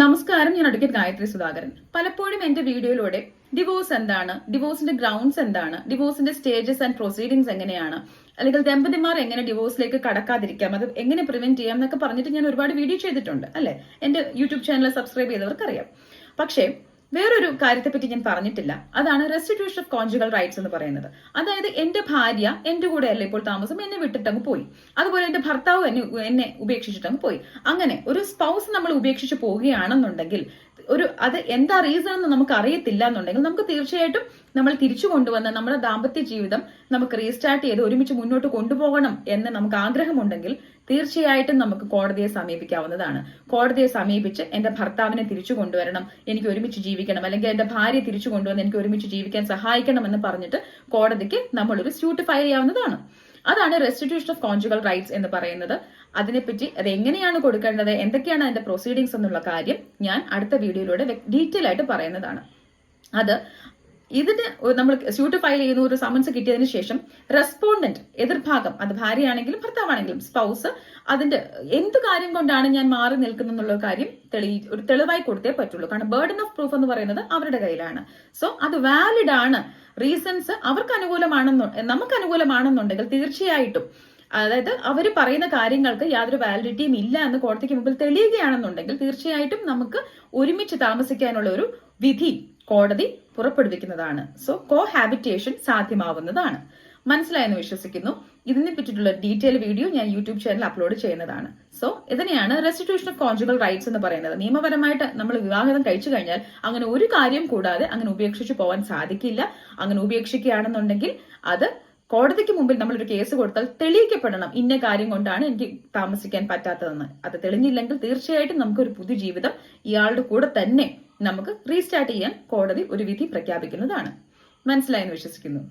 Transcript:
നമസ്കാരം ഞാൻ അഡ്വക്കേറ്റ് ഗായത്രി സുധാകരൻ. പലപ്പോഴും എന്റെ വീഡിയോയിലൂടെ ഡിവോഴ്സ് എന്താണ് ഡിവോഴ്സിന്റെ ഗ്രൗണ്ട്സ് എന്താണ് ഡിവോഴ്സിന്റെ സ്റ്റേജസ് ആൻഡ് പ്രൊസീഡിങ്സ് എങ്ങനെയാണ് അല്ലെങ്കിൽ ദമ്പതിമാർ എങ്ങനെ ഡിവോഴ്സിലേക്ക് കടക്കാതിരിക്കാം അത് എങ്ങനെ പ്രിവെന്റ് ചെയ്യാം എന്നൊക്കെ പറഞ്ഞിട്ട് ഞാൻ ഒരുപാട് വീഡിയോ ചെയ്തിട്ടുണ്ട് അല്ലെ? എന്റെ യൂട്യൂബ് ചാനൽ സബ്സ്ക്രൈബ് ചെയ്തവർക്കറിയാം. പക്ഷേ വേറൊരു കാര്യത്തെപ്പറ്റി ഞാൻ പറഞ്ഞിട്ടില്ല. അതാണ് റെസ്റ്റിറ്റ്യൂഷൻ ഓഫ് കോൺജുഗൽ റൈറ്റ്സ് എന്ന് പറയുന്നത്. അതായത് എന്റെ ഭാര്യ എന്റെ കൂടെ അല്ല ഇപ്പോൾ താമസം എന്നെ വിട്ടിട്ടങ്ങ് പോയി. അതുപോലെ എന്റെ ഭർത്താവ് എന്നെ എന്നെ ഉപേക്ഷിച്ചിട്ടങ്ങ് പോയി. അങ്ങനെ ഒരു സ്പൗസ് നമ്മൾ ഉപേക്ഷിച്ച് പോവുകയാണെന്നുണ്ടെങ്കിൽ ഒരു അത് എന്താ റീസൺ എന്ന് നമുക്ക് അറിയത്തില്ല എന്നുണ്ടെങ്കിൽ നമുക്ക് തീർച്ചയായിട്ടും നമ്മൾ തിരിച്ചു കൊണ്ടുവന്ന് നമ്മുടെ ദാമ്പത്യ ജീവിതം നമുക്ക് റീസ്റ്റാർട്ട് ചെയ്ത് ഒരുമിച്ച് മുന്നോട്ട് കൊണ്ടുപോകണം എന്ന് നമുക്ക് ആഗ്രഹമുണ്ടെങ്കിൽ തീർച്ചയായിട്ടും നമുക്ക് കോടതിയെ സമീപിക്കാവുന്നതാണ്. കോടതിയെ സമീപിച്ച് എന്റെ ഭർത്താവിനെ തിരിച്ചു കൊണ്ടുവരണം എനിക്ക് ഒരുമിച്ച് ജീവിക്കണം അല്ലെങ്കിൽ എന്റെ ഭാര്യ തിരിച്ചു കൊണ്ടുവന്ന് എനിക്ക് ഒരുമിച്ച് ജീവിക്കാൻ സഹായിക്കണം എന്ന് പറഞ്ഞിട്ട് കോടതിക്ക് നമ്മളൊരു സ്യൂട്ട് ഫയൽ ചെയ്യാവുന്നതാണ്. അതാണ് റെസ്റ്റിറ്റ്യൂഷൻ ഓഫ് കോൺജുഗൽ റൈറ്റ്സ് എന്ന് പറയുന്നത്. അതിനെപ്പറ്റി അത് എങ്ങനെയാണ് കൊടുക്കേണ്ടത്? എന്തൊക്കെയാണ് അതിന്റെ പ്രൊസീഡിങ്സ് എന്നുള്ള കാര്യം ഞാൻ അടുത്ത വീഡിയോയിലൂടെ ഡീറ്റെയിൽ ആയിട്ട് പറയുന്നതാണ്. അത് ഇതിന് നമ്മൾ സ്യൂട്ട് ഫയൽ ചെയ്യുന്ന ഒരു സമൻസ് കിട്ടിയതിന് ശേഷം റെസ്പോണ്ടന്റ് എതിർഭാഗം അത് ഭാര്യയാണെങ്കിലും ഭർത്താവാണെങ്കിലും സ്പൗസ് അതിന്റെ എന്ത് കാര്യം കൊണ്ടാണ് ഞാൻ മാറി നിൽക്കുന്നുള്ള കാര്യം തെളി ഒരു തെളിവായി കൊടുത്തേ പറ്റുള്ളൂ. കാരണം ബേർഡൻ ഓഫ് പ്രൂഫ് എന്ന് പറയുന്നത് അവരുടെ കയ്യിലാണ്. സോ അത് വാലിഡ് ആണ്. റീസൺസ് അവർക്ക് അനുകൂലമാണെന്നു നമുക്ക് അനുകൂലമാണെന്നുണ്ടെങ്കിൽ തീർച്ചയായിട്ടും അതായത് അവർ പറയുന്ന കാര്യങ്ങൾക്ക് യാതൊരു വാലിഡിറ്റിയും ഇല്ല എന്ന് കോടതിക്ക് മുമ്പിൽ തെളിയുകയാണെന്നുണ്ടെങ്കിൽ തീർച്ചയായിട്ടും നമുക്ക് ഒരുമിച്ച് താമസിക്കാനുള്ള ഒരു വിധി കോടതി പുറപ്പെടുവിക്കുന്നതാണ്. സോ കോ ഹാബിറ്റേഷൻ സാധ്യമാവുന്നതാണ്. മനസ്സിലായെന്ന് വിശ്വസിക്കുന്നു. ഇതിനെ പറ്റിയിട്ടുള്ള ഡീറ്റെയിൽ വീഡിയോ ഞാൻ യൂട്യൂബ് ചാനൽ അപ്ലോഡ് ചെയ്യുന്നതാണ്. സോ ഇതിനെയാണ് റെസ്റ്റിറ്റ്യൂഷൻ ഓഫ് കോൺജുഗൽ റൈറ്റ്സ് എന്ന് പറയുന്നത്. നിയമപരമായിട്ട് നമ്മൾ വിവാഹം കഴിച്ചു കഴിഞ്ഞാൽ അങ്ങനെ ഒരു കാര്യം കൂടാതെ അങ്ങനെ ഉപേക്ഷിച്ചു പോകാൻ സാധിക്കില്ല. അങ്ങനെ ഉപേക്ഷിക്കുകയാണെന്നുണ്ടെങ്കിൽ അത് കോടതിക്ക് മുമ്പിൽ നമ്മളൊരു കേസ് കൊടുത്താൽ തെളിയിക്കപ്പെടണം. ഇന്ന കാര്യം കൊണ്ടാണ് എനിക്ക് താമസിക്കാൻ പറ്റാത്തതെന്ന്. അത് തെളിഞ്ഞില്ലെങ്കിൽ തീർച്ചയായിട്ടും നമുക്കൊരു പുതിയ ജീവിതം ഇയാളുടെ കൂടെ തന്നെ നമുക്ക് റീസ്റ്റാർട്ട് ചെയ്യാൻ കോടതി ഒരു വിധി പ്രഖ്യാപിക്കുന്നതാണ്. മനസ്സിലായെന്ന് വിശ്വസിക്കുന്നു.